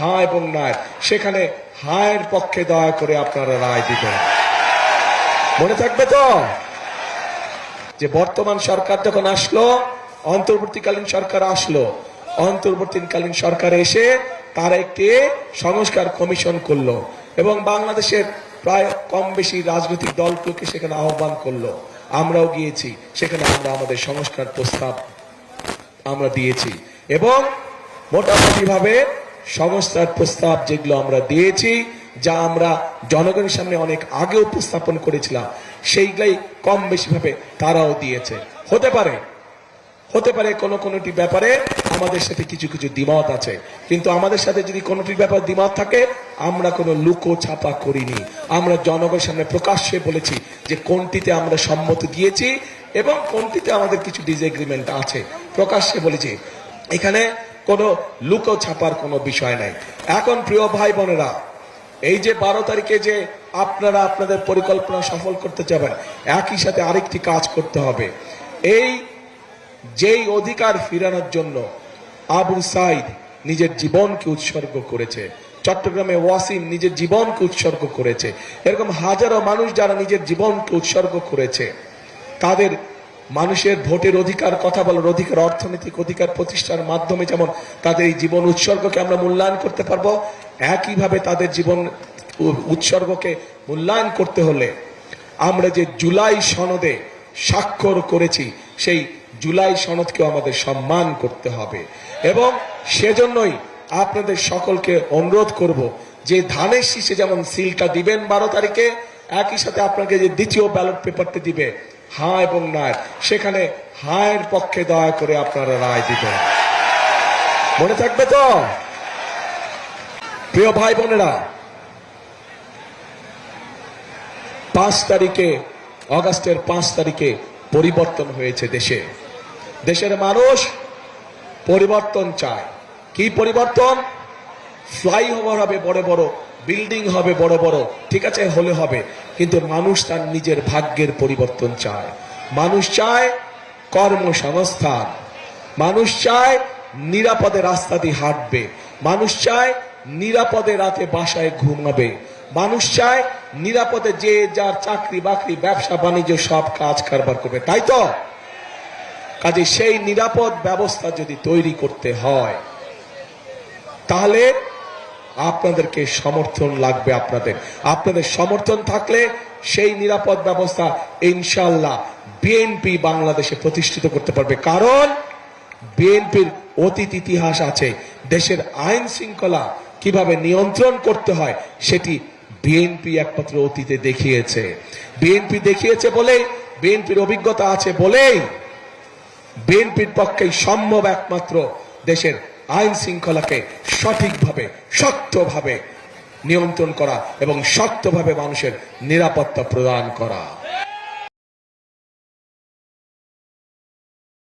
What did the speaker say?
হা এবং নায় সেখানে হায়ের পক্ষে দয়া করে আপনারা রায় দিবেন। মনে থাকবে তো? যে বর্তমান সরকার যখন আসলো, অন্তর্বর্তীকালীন সরকার আসলো, অন্তর্বর্তীকালীন সরকার এসে তারা একটি সংস্কার কমিশন করল এবং বাংলাদেশের প্রায় কম বেশি রাজনৈতিক দলগুলোকে সেখানে আহ্বান করল। আমরাও গিয়েছি, সেখানে আমরা আমাদের সংস্কার প্রস্তাব আমরা দিয়েছি এবং মোটামুটি ভাবে সংস্থার প্রস্তাব যেগুলো আমরা দিয়েছি, যা আমরা জনগণের সামনে অনেক আগে উপস্থাপন করেছিলাম, সেইগুলাই কম বেশি ভাবে তারাও দিয়েছে। হতে পারে। হতে পারে কোনো কোনোটি ব্যাপারে আমাদের সাথে কিছু কিছু দ্বিমত আছে। কিন্তু আমাদের সাথে যদি কোনোটির ব্যাপারে দ্বিমত থাকে, আমরা কোনো লুকো ছাপা করিনি। আমরা জনগণের সামনে প্রকাশ্যে বলেছি যে কোনটিতে আমরা সম্মত দিয়েছি এবং কোনটিতে আমাদের কিছু ডিসএগ্রিমেন্ট আছে। প্রকাশ্যে বলেছি। এখানে কোনো লুকো ছাপার কোনো বিষয় নাই। এখন প্রিয় ভাই বোনেরা, এই যে বারো তারিখে যে আপনারা আপনাদের পরিকল্পনা সফল করতে যাবেন, একই সাথে আরেকটি কাজ করতে হবে। এই যেই অধিকার ফিরানোর জন্য আবু সাইদ নিজের জীবনকে উৎসর্গ করেছে, চট্টগ্রামে ওয়াসিম নিজের জীবনকে উৎসর্গ করেছে, এরকম হাজারো মানুষ যারা নিজের জীবনকে উৎসর্গ করেছে, তাদের মানুষের ভোটের অধিকার, কথা বলার অধিকার, অর্থনৈতিক অধিকার প্রতিষ্ঠার মাধ্যমে যেমন তাদের এই জীবন উৎসর্গকে আমরা মূল্যায়ন করতে পারব, একইভাবে তাদের জীবন উৎসর্গকে মূল্যায়ন করতে হলে আমরা যে জুলাই সনদে স্বাক্ষর করেছি, সেই জুলাই সনদকেও আমাদের সম্মান করতে হবে। এবং সেজন্যই আপনাদের সকলকে অনুরোধ করব যে ধানের শীষে যেমন সিলটা দিবেন বারো তারিখে, একই সাথে আপনাকে যে দ্বিতীয় ব্যালট পেপারটি দিবে হা এবং নায় সেখানে হায়ের পক্ষে দয়া করে আপনারা রায় দিবেন। মনে থাকবে তো? প্রিয় ভাই বোনেরা, পাঁচ তারিখে, অগাস্টের পাঁচ তারিখে পরিবর্তন হয়েছে দেশে। দেশের মানুষ পরিবর্তন চায়। কি পরিবর্তন? ফ্লাইওভার হবে বড় বড় বিল্ডিং হবে বড় বড়, ঠিক আছে, হলে হবে। কিন্তু মানুষ তার নিজের ভাগ্যের পরিবর্তন চায়। মানুষ চায় কর্মসংস্থান। মানুষ চায় নিরাপদে রাস্তা দিয়ে হাঁটবে। মানুষ চায় নিরাপদে রাতে বাসায় ঘুমাবে। মানুষ চায় নিরাপদে যে যার চাকরি বাকরি, ব্যবসা, বাণিজ্য, সব কাজ কারবার করবে। তাই তো? কাজে সেই নিরাপদ ব্যবস্থা যদি তৈরি করতে হয়, তাহলে আপনাদেরকে সমর্থন লাগবে আপনাদের। আপনাদের সমর্থন থাকলে সেই নিরাপদ ব্যবস্থা ইনশাল্লাহ বিএনপি বাংলাদেশে প্রতিষ্ঠিত করতে পারবে। কারণ বিএনপির অতীত ইতিহাস আছে। দেশের আইন শৃঙ্খলা কীভাবে নিয়ন্ত্রণ করতে হয়, সেটি বিএনপি একমাত্র অতীতে দেখিয়েছে। বিএনপি দেখিয়েছে বলেই বিএনপির অভিজ্ঞতা আছে বলেই বিএনপির পক্ষেই সম্ভব একমাত্র দেশের আইন শৃঙ্খলাকে সঠিকভাবে শক্তভাবে নিয়ন্ত্রণ করা এবং শক্তভাবে মানুষের নিরাপত্তা প্রদান করা।